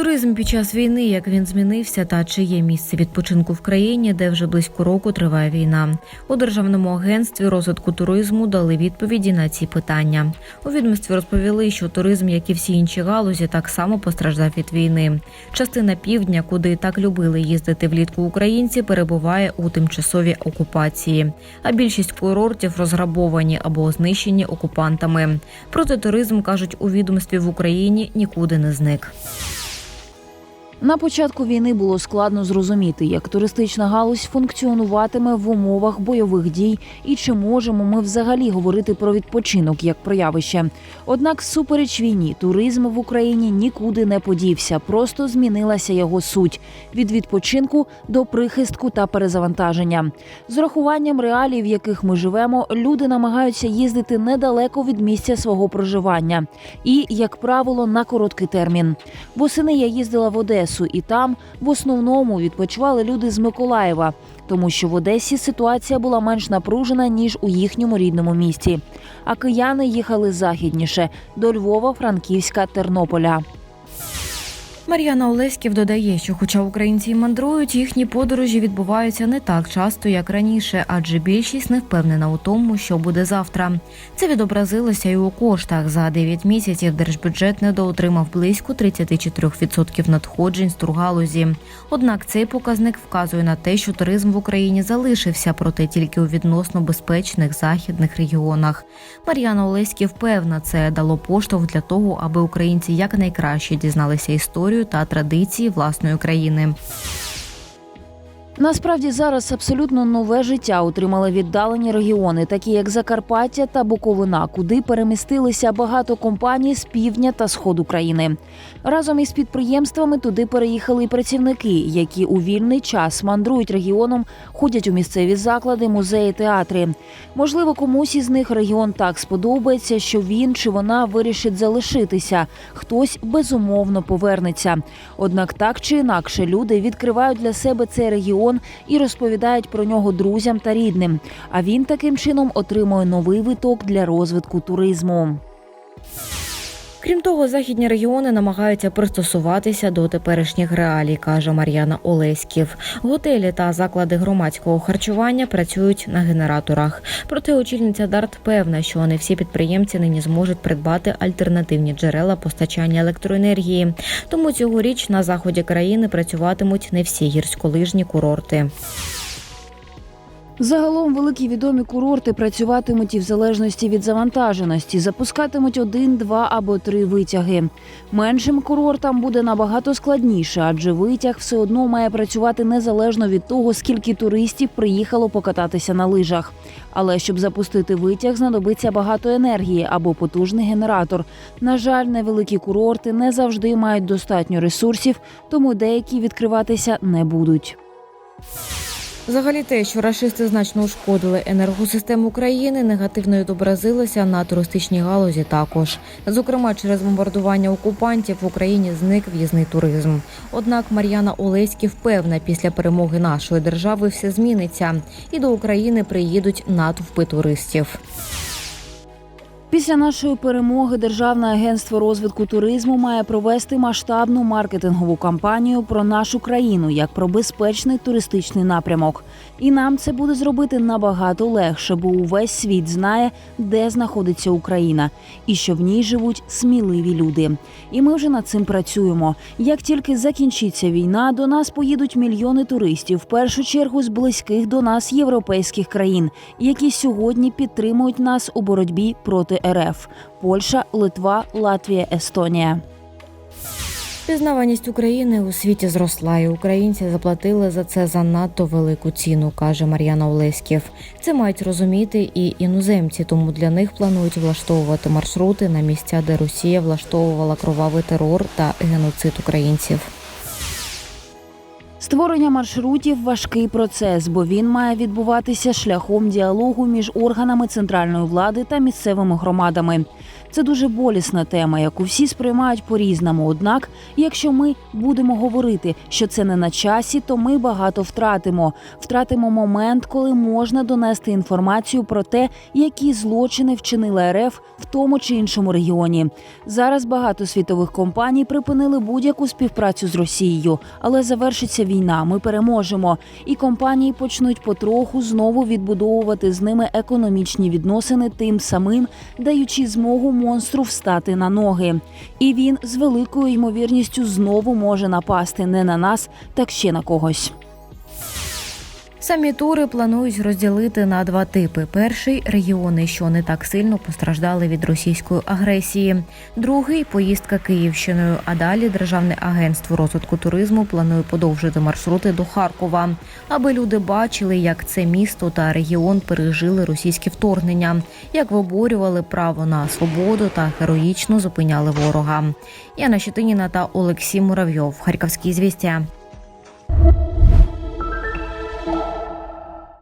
Туризм під час війни, як він змінився, та чи є місце відпочинку в країні, де вже близько року триває війна. У державному агентстві розвитку туризму дали відповіді на ці питання. У відомстві розповіли, що туризм, як і всі інші галузі, так само постраждав від війни. Частина півдня, куди так любили їздити влітку українці, перебуває у тимчасовій окупації. А більшість курортів розграбовані або знищені окупантами. Проте туризм кажуть у відомстві в Україні нікуди не зник. На початку війни було складно зрозуміти, як туристична галузь функціонуватиме в умовах бойових дій і чи можемо ми взагалі говорити про відпочинок як про явище. Однак, всупереч війні, туризм в Україні нікуди не подівся, просто змінилася його суть від відпочинку до прихистку та перезавантаження. З урахуванням реалій, в яких ми живемо, люди намагаються їздити недалеко від місця свого проживання і, як правило, на короткий термін. Восени я їздила в Одесу, і там в основному відпочивали люди з Миколаєва, тому що в Одесі ситуація була менш напружена ніж у їхньому рідному місті. А кияни їхали західніше до Львова, Франківська, Тернополя. Мар'яна Олеськів додає, що, хоча українці й мандрують, їхні подорожі відбуваються не так часто, як раніше, адже більшість не впевнена у тому, що буде завтра. Це відобразилося і у коштах. За 9 місяців держбюджет недоотримав близько 34% надходжень з тургалузі. Однак цей показник вказує на те, що туризм в Україні залишився, проте тільки у відносно безпечних західних регіонах. Мар'яна Олеськів певна, це дало поштовх для того, аби українці якнайкраще дізналися історію та традиції власної країни. Насправді зараз абсолютно нове життя отримали віддалені регіони, такі як Закарпаття та Буковина, куди перемістилися багато компаній з півдня та сходу країни. Разом із підприємствами туди переїхали й працівники, які у вільний час мандрують регіоном, ходять у місцеві заклади, музеї, театри. Можливо, комусь із них регіон так сподобається, що він чи вона вирішить залишитися. Хтось безумовно повернеться. Однак так чи інакше люди відкривають для себе цей регіон і розповідають про нього друзям та рідним. А він таким чином отримує новий виток для розвитку туризму. Крім того, західні регіони намагаються пристосуватися до теперішніх реалій, каже Мар'яна Олеськів. Готелі та заклади громадського харчування працюють на генераторах. Проте очільниця Дарт певна, що не всі підприємці нині зможуть придбати альтернативні джерела постачання електроенергії. Тому цьогоріч на заході країни працюватимуть не всі гірськолижні курорти. Загалом великі відомі курорти працюватимуть і в залежності від завантаженості, запускатимуть один, два або три витяги. Меншим курортам буде набагато складніше, адже витяг все одно має працювати незалежно від того, скільки туристів приїхало покататися на лижах. Але щоб запустити витяг, знадобиться багато енергії або потужний генератор. На жаль, невеликі курорти не завжди мають достатньо ресурсів, тому деякі відкриватися не будуть. Взагалі те, що рашисти значно ушкодили енергосистему країни, негативно відобразилося на туристичній галузі також. Зокрема, через бомбардування окупантів в Україні зник в'їзний туризм. Однак Мар'яна Олеські впевна, після перемоги нашої держави все зміниться, і до України приїдуть натовпи туристів. Після нашої перемоги Державне агентство розвитку туризму має провести масштабну маркетингову кампанію про нашу країну як про безпечний туристичний напрямок. І нам це буде зробити набагато легше, бо увесь світ знає, де знаходиться Україна, і що в ній живуть сміливі люди. І ми вже над цим працюємо. Як тільки закінчиться війна, до нас поїдуть мільйони туристів, в першу чергу з близьких до нас європейських країн, які сьогодні підтримують нас у боротьбі проти РФ Польща, Литва, Латвія, Естонія. Пізнаваність України у світі зросла, і українці заплатили за це занадто велику ціну, каже Мар'яна Олеськів. Це мають розуміти і іноземці, тому для них планують влаштовувати маршрути на місця, де Росія влаштовувала кровавий терор та геноцид українців. Створення маршрутів важкий процес, бо він має відбуватися шляхом діалогу між органами центральної влади та місцевими громадами. Це дуже болісна тема, яку всі сприймають по-різному. Однак, якщо ми будемо говорити, що це не на часі, то ми багато втратимо. Втратимо момент, коли можна донести інформацію про те, які злочини вчинила РФ в тому чи іншому регіоні. Зараз багато світових компаній припинили будь-яку співпрацю з Росією, але завершиться війна. Ми переможемо, і компанії почнуть потроху знову відбудовувати з ними економічні відносини, тим самим даючи змогу монстру встати на ноги. І він з великою ймовірністю знову може напасти не на нас, так ще на когось. Самі тури планують розділити на два типи: перший регіони, що не так сильно постраждали від російської агресії. Другий поїздка Київщиною. А далі Державне агентство розвитку туризму планує подовжити маршрути до Харкова, аби люди бачили, як це місто та регіон пережили російське вторгнення, як виборювали право на свободу та героїчно зупиняли ворога. Яна Щетиніна та Олексій Муравйов. Харківські звістя.